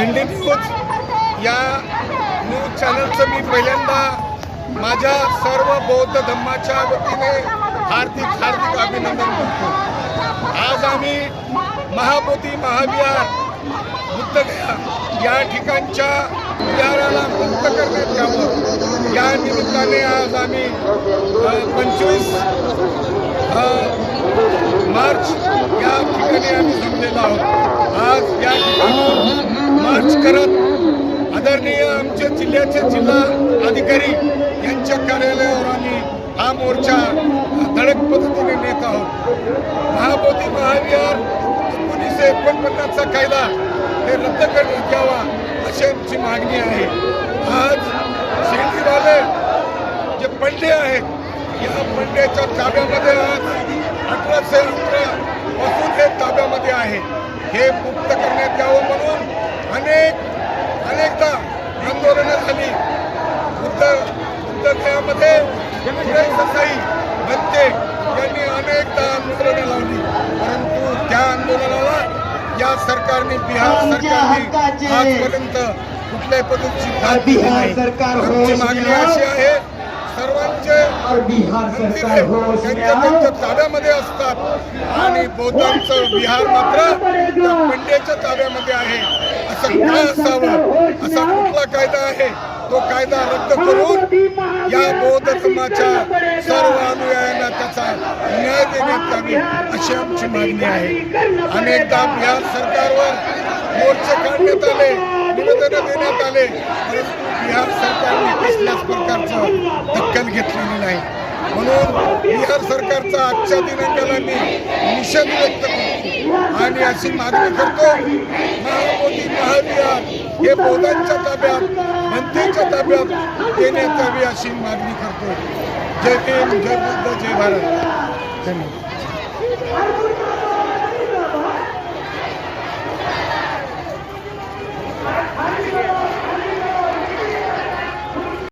N D news या news चॅनलचं मी पहिल्यांदा माझ्या सर्व बौद्ध धम्माच्या वतीने हार्दिक हार्दिक अभिनंदन करतो. आज आम्ही महाबोधी महाविहार बुद्धगया या ठिकाणच्या विहाराला मुक्त करण्यात यावं. या निमित्ताने आज आम्ही पंचवीस मार्च या ठिकाणी आम्ही जमलेलो आहोत. जिल्ह्याचे जिल्हा अधिकारी यांच्या कार्यालयावर आम्ही हा मोर्चा धडक पद्धतीने नेत आहोत. महाबोधी महाविहार एकोणीसशे एकोणपन्नासचा कायदा हे रद्द करण्यात यावा अशी आमची मागणी आहे. आज शेतीवाले जे पंडे आहेत या पंड्याच्या ताब्यामध्ये आज अठराशे अठरा पासून हे ताब्यामध्ये आहे. हे मुक्त करण्यात यावं म्हणून अनेक अनेकदा आंदोलनं झाली. बुद्ध बुद्धगयामध्ये ससाई बनते यांनी अनेकदा आंदोलनं लावली. परंतु त्या आंदोलनाला या सरकारने बिहार सरकारने आजपर्यंत कुठल्याही पद्धतीची मागणी. अशी आहे सर्वांचे और बिहार सरकार त्यांच्या त्यांच्या ताब्यामध्ये असतात. आणि बौद्धांचं विहार मात्र त्या पंड्याच्या ताब्यामध्ये आहे. असं का असावं? असा कुठला कायदा आहे? तो कायदा रद्द करून या बौद्ध धर्माच्या सर्व अनुयायांना त्याचा न्याय देण्यात यावी अशी आमची मागणी आहे. अनेकदा बिहार सरकारवर मोर्चे काढण्यात आले निवेदनं देण्यात आले. परंतु बिहार सरकारने कसल्याच प्रकारचं म्हणून बिहार सरकारचा आजच्या दिनांकाला मी निषेध व्यक्त करतो. आणि अशी मागणी करतो महामोदी महाविहार हे बौद्धांच्या ताब्यात मनतेच्या ताब्यात देण्यात यावी अशी मागणी करतो. जय भीम जय बुद्ध जय भारत. धन्यवाद.